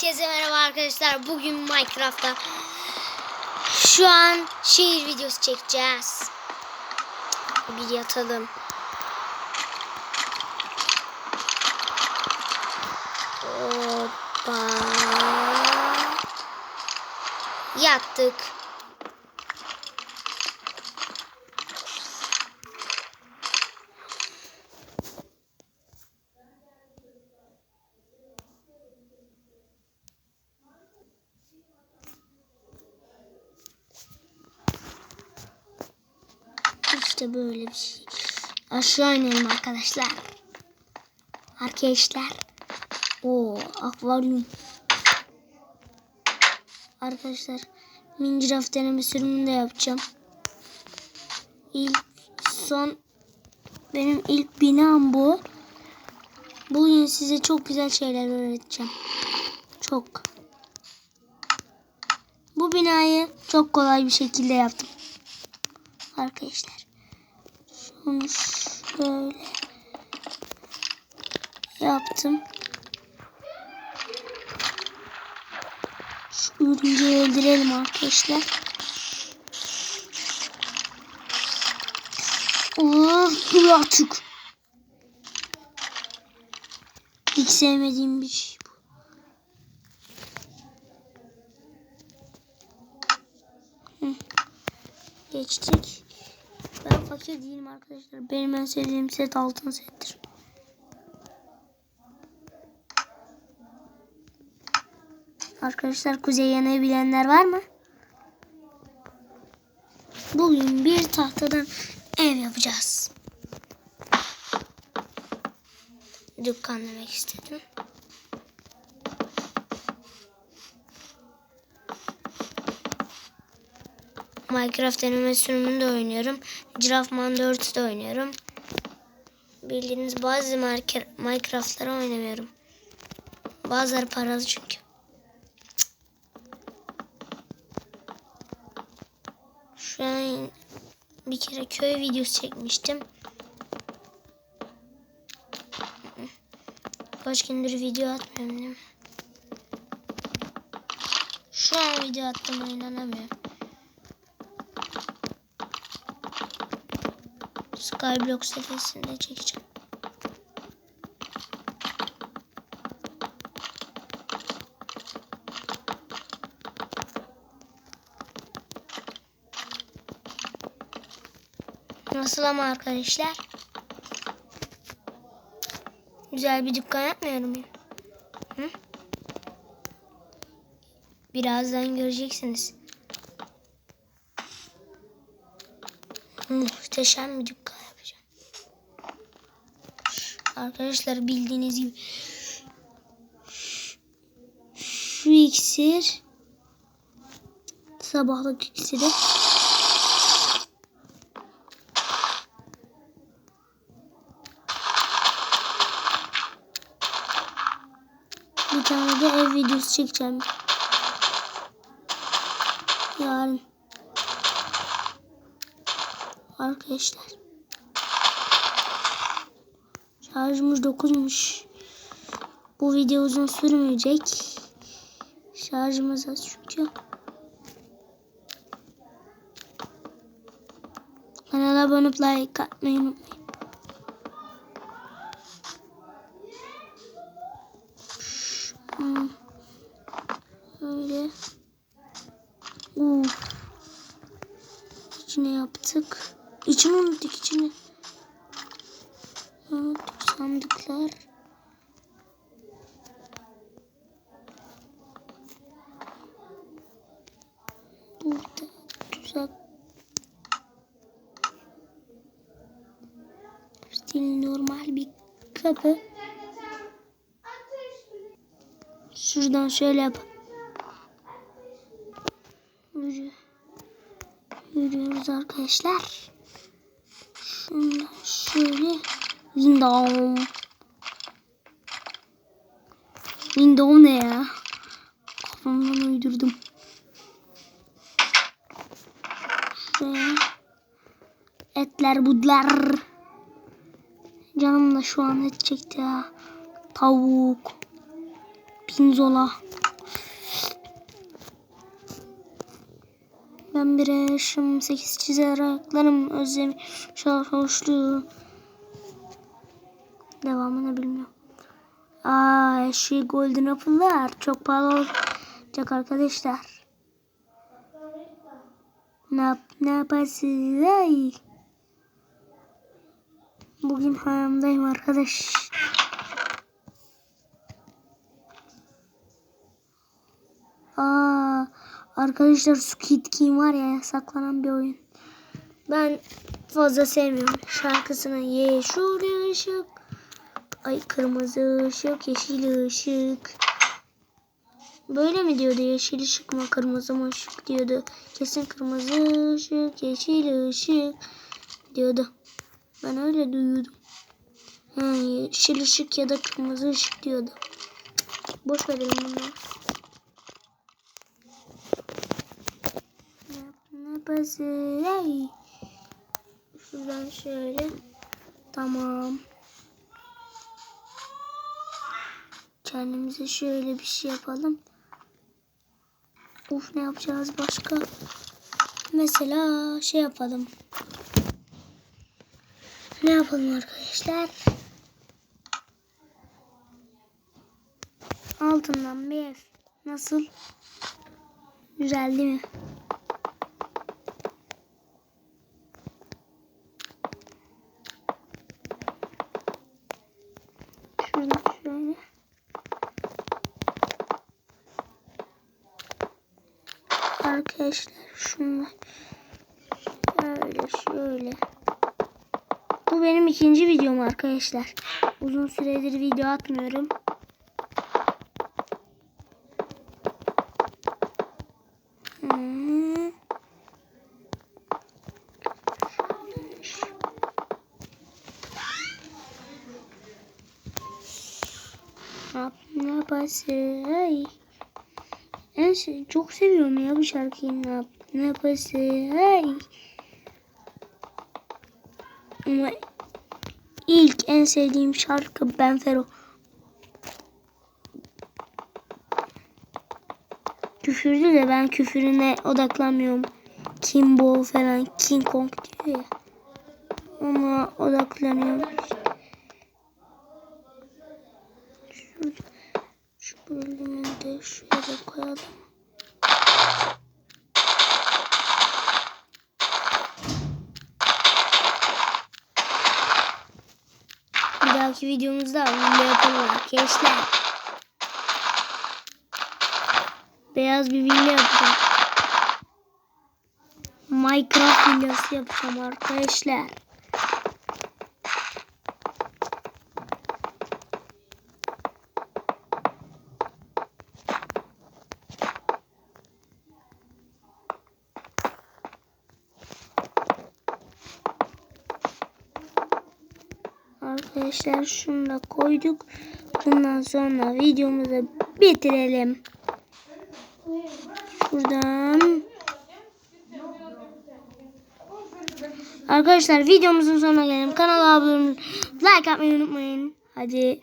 Herkese merhaba arkadaşlar. Bugün Minecraft'ta şu an şehir videosu çekeceğiz. Bir yatalım. Hoppa. Yattık. İşte böyle bir şey. Aşağı inelim arkadaşlar. Arkadaşlar. O akvaryum. Arkadaşlar Minecraft deneme sürümünü de yapacağım. İlk son benim ilk binam bu. Bugün size çok güzel şeyler öğreteceğim. Çok. Bu binayı çok kolay bir şekilde yaptım. Arkadaşlar. Şunu şöyle yaptım. Şu örümceği öldürelim arkadaşlar. Of dur artık. Hiç sevmediğim bir şey bu. Geçtik. Fakir değilim arkadaşlar. Benim en sevdiğim set altın settir. Arkadaşlar kuzey yanığı bilenler var mı? Bugün bir tahtadan ev yapacağız. Dükkan demek istedim. Minecraft deneme sürümünde oynuyorum. Girafman 4'te oynuyorum. Bildiğiniz bazı Minecraft'ları oynamıyorum. Bazıları paralı çünkü. Şu an bir kere köy videosu çekmiştim. Kaç gündür video atmıyorum değil mi? Şu an video attığıma inanamıyorum. Skyblock serisinde çekeceğim. Nasıl ama arkadaşlar? Güzel bir dükkan yapmıyorum ya. Hı? Birazdan göreceksiniz. Muhteşem bir dükkan yapacağım. Arkadaşlar bildiğiniz gibi şu iksir sabahlık iksiri bir tane de ev videosu çekeceğim. Yarın. Arkadaşlar. Şarjımız 9'muş. Bu video uzun sürmeyecek. Şarjımız az çünkü. Kanala abone olup like atmayı unutmayın. Hmm. Öyle. Uf. İçine yaptık. İçini unuttuk içini. Unuttuk sandıklar. Burada tuzak. Stil normal bir kapı. Şuradan şöyle yap. Yürü. Yürüyoruz arkadaşlar. Şundan şöyle. Window. Window ne ya? Kafamdan uydurdum. Şuraya. Etler budlar. Canım da şu an et çekti ya. Tavuk. Pinzola. Ben bir yaşım sekiz çizer ayaklarım özlemi şarhoşluğu. Devamını bilmiyorum. Aa şu golden apple'lar çok pahalı olacak arkadaşlar. Ne, yap, ne yaparsınız? Ay. Bugün hayamdayım arkadaş. Aa, arkadaşlar Squid Game var ya yasaklanan bir oyun. Ben fazla sevmiyorum şarkısını. Yeşil ışık. Ay kırmızı ışık, yeşil ışık. Böyle mi diyordu yeşil ışık mı kırmızı mı ışık diyordu. Kesin kırmızı ışık, yeşil ışık diyordu. Ben öyle duyuyordum. Ha, yeşil ışık ya da kırmızı ışık diyordu. Boş verelim bunları. Ne bazı? Şuradan şöyle. Tamam. Kendimize şöyle bir şey yapalım. Uf ne yapacağız başka? Mesela şey yapalım. Ne yapalım arkadaşlar? Altından bir ev. Nasıl? Güzel değil mi? Şuradan şöyle. Arkadaşlar şunu şöyle şöyle. Bu benim ikinci videom arkadaşlar. Uzun süredir video atmıyorum. Hmm. Ne yap- ne yaparsın? Ay. En se- çok seviyorum ya bu şarkıyı. Ne, ne yaparsın? Ay. Ama ilk en sevdiğim şarkı Ben Fero. Küfürdü de ben küfürüne odaklanmıyorum. Kimbo falan King Kong diyor ya. Ona odaklanıyorum. Şu bölümü de şöyle koyalım. Bir dahaki videomuzda villa yapalım arkadaşlar. Beyaz bir villa yapacağım. Minecraft villası yapacağım arkadaşlar. Arkadaşlar şunu da koyduk. Bundan sonra videomuzu bitirelim. Şuradan. Arkadaşlar videomuzun sonuna gelelim. Kanala abone olun. Like atmayı unutmayın. Hadi.